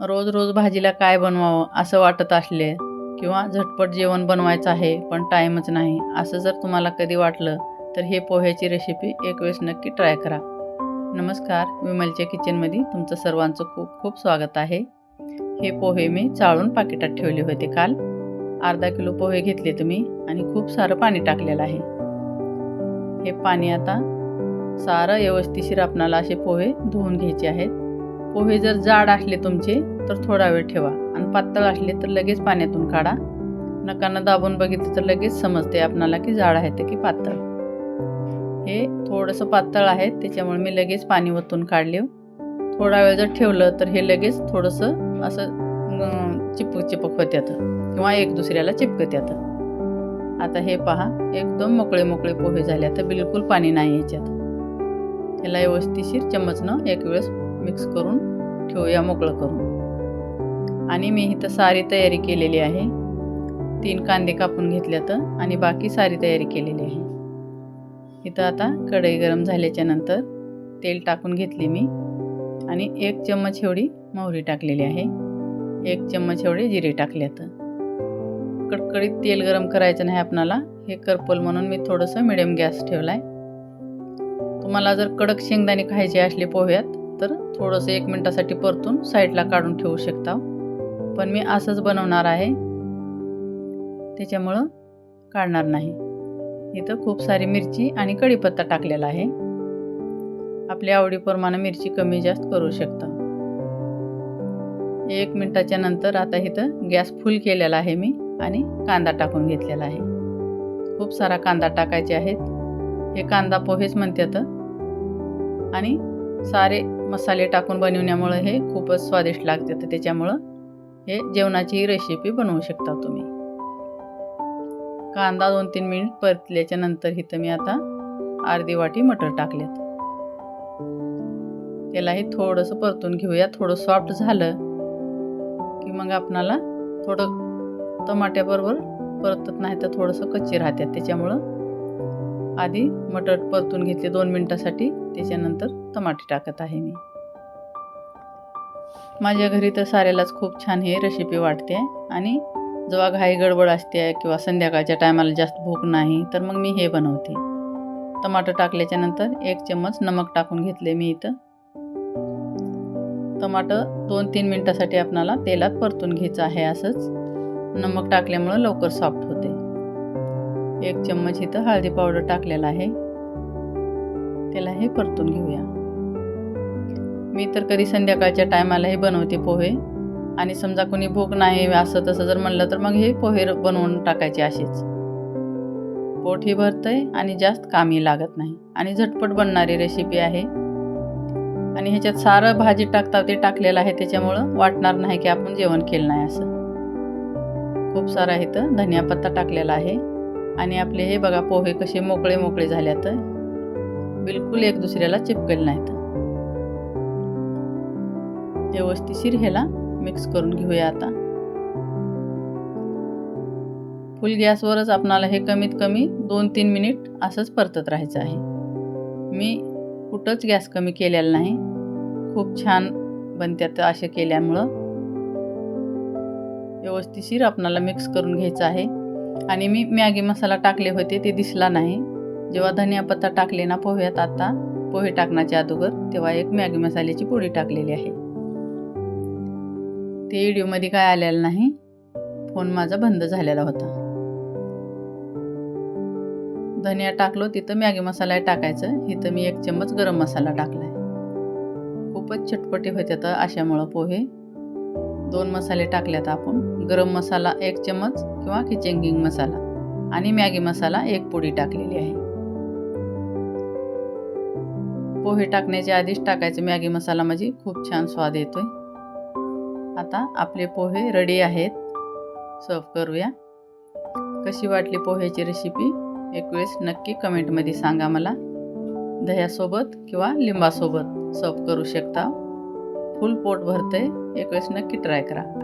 रोज रोज भाजीला काय बनवावं असं वाटत असले किंवा झटपट जेवण बनवायचं आहे पण टाईमच नाही असं जर तुम्हाला कधी वाटलं तर हे पोह्याची रेसिपी एक वेळेस नक्की ट्राय करा. नमस्कार विमलच्या किचनमध्ये तुमचं सर्वांचं खूप खूप स्वागत आहे. हे पोहे मी चाळून पाकिटात ठेवले होते काल. अर्धा किलो पोहे घेतले तुम्ही आणि खूप सारं पाणी टाकलेलं आहे. हे पाणी आता सारं व्यवस्थिशीर आपणाला असे पोहे धुवून घ्यायचे आहेत. पोहे जर जाड असले तुमचे तर थोडा वेळ ठेवा. आणि पातळ असले तर लगेच पाण्यातून काढा. नकानं दाबून बघितलं तर लगेच समजते आपणाला की जाड आहे ते की पातळ. हे थोडंसं पातळ आहे त्याच्यामुळे मी लगेच पाणी ओतून काढले. थोडा वेळ जर ठेवलं तर हे लगेच थोडंसं असं चिपक चिपक चिपक होत्यात किंवा एक दुसऱ्याला चिपकत येतं आता हे पहा एकदम मोकळे मोकळे पोहे झाले. तर बिलकुल पाणी नाही याच्यात. त्याला व्यवस्थिशीर चमचनं एक वेळेस मिक्स करून ठेवूया मोकळं करून. आणि मी इथं सारी तयारी केलेली आहे. तीन कांदे कापून घेतल्यात आणि बाकी सारी तयारी केलेली आहे. इथं आता कढई गरम झाल्याच्यानंतर तेल टाकून घेतले मी आणि एक चम्मच एवढी मोहरी टाकलेली आहे. एक चम्मच एवढे जिरे टाकल्यात. कडकडीत तेल गरम करायचं नाही आपणाला. हे करपल म्हणून मी थोडंसं मिडियम गॅस ठेवला आहे तुम्हाला जर कडक शेंगदाणे खायचे असले पोह्यात तर थोडंसं एक मिनटासाठी परतून साईडला काढून ठेवू शकता. पण मी असंच बनवणार आहे. त्याच्यामुळं काढणार नाही. इथं खूप सारी मिरची आणि कढीपत्ता टाकलेला आहे. आपल्या आवडीप्रमाणे मिरची कमी जास्त करू शकता. एक मिनटाच्या नंतर आता इथं गॅस फुल केलेला आहे मी आणि कांदा टाकून घेतलेला आहे. खूप सारा कांदा टाकायचे आहेत. हे कांदा पोहेच म्हणतात. आणि सारे मसाले टाकून बनवण्यामुळं हे खूपच स्वादिष्ट लागते. तर त्याच्यामुळं हे जेवणाची रेसिपी बनवू शकता तुम्ही. कांदा दोन तीन मिनिट परतल्याच्या नंतर इथं मी आता अर्धी वाटी मटर टाकलेत. त्यालाही थोडंसं परतून घेऊया. थोडं सॉफ्ट झालं की मग आपणाला थोडं टमाट्याबरोबर परतत नाही तर थोडंसं कच्ची राहतात. त्याच्यामुळं आधी मटर परतून घेतले दोन मिनटासाठी. त्याच्यानंतर टमाटे टाकत आहे मी. माझ्या घरी तर साऱ्यालाच खूप छान हे रेसिपी वाटते आणि जेव्हा घाई गडबड असते किंवा संध्याकाळच्या टायमाला जास्त भूक नाही तर मग मी हे बनवते. टमाटर टाकल्याच्या नंतर एक चम्मच नमक टाकून घेतले मी इथं. टमाटर दोन तीन मिनटासाठी आपणाला तेलात परतून घ्यायचं आहे असंच. नमक टाकल्यामुळं लवकर सॉफ्ट होते. एक चम्मच इथं हळदी पावडर टाकलेला आहे. त्याला हे परतून घेऊया. मी तर कधी संध्याकाळच्या टायमालाही बनवते पोहे. आणि समजा कोणी भूक नाही असं तसं जर म्हणलं तर मग हे पोहे बनवून टाकायचे असेच. पोटही भरतंय आणि जास्त कामही लागत नाही. आणि झटपट बनणारी रेसिपी आहे. आणि ह्याच्यात सारं भाजी टाकता ते टाकलेलं आहे. त्याच्यामुळं वाटणार नाही की आपण जेवण केलं नाही असं. खूप सारा इथं धनिया पत्ता टाकलेला आहे. आणि आपले हे बघा पोहे कसे मोकळे मोकळे झाले झाल्यात. बिलकुल एक दुसऱ्याला चिपकले नाहीत. व्यवस्थिशीर ह्याला मिक्स करून घेऊया आता. फुल गॅसवरच आपणाला हे कमीत कमी दोन तीन मिनिट असंच परतत राहायचं आहे. मी कुठंच गॅस कमी केलेला नाही. खूप छान बनत्यात असे केल्यामुळं. व्यवस्थिशीर आपणाला मिक्स करून घ्यायचं आहे. आणि मी मॅगी मसाला टाकले होते ते दिसला नाही. जेव्हा धनिया पत्ता टाकले ना पोह्यात आता पोहे टाकण्याच्या अगोदर तेव्हा एक मॅगी मसाल्याची पोळी टाकलेली आहे. ते व्हिडिओमध्ये काय आलेलं नाही फोन माझा बंद झालेला होता. धनिया टाकलो तिथं मॅगी मसाला टाकायचं इथं मी एक चम्मच गरम मसाला टाकलाय. खूपच चटपटी तर अशामुळं पोहे. दोन मसाले टाकल्यात आपण. गरम मसाला एक चम्मच किंवा किचन किंग मसाला आणि मॅगी मसाला एक पुडी टाकलेली आहे. पोहे टाकण्याच्या आधीच टाकायचं मॅगी मसाला. म्हणजे खूप छान स्वाद येतोय. आता आपले पोहे रेडी आहेत. सर्व करूया. कशी वाटली पोह्याची रेसिपी एक वेळेस नक्की कमेंटमध्ये सांगा मला. दह्यासोबत किंवा लिंबासोबत. सर्व करू शकता. फुल पोट भरते एक वेळेस नक्की ट्राय करा.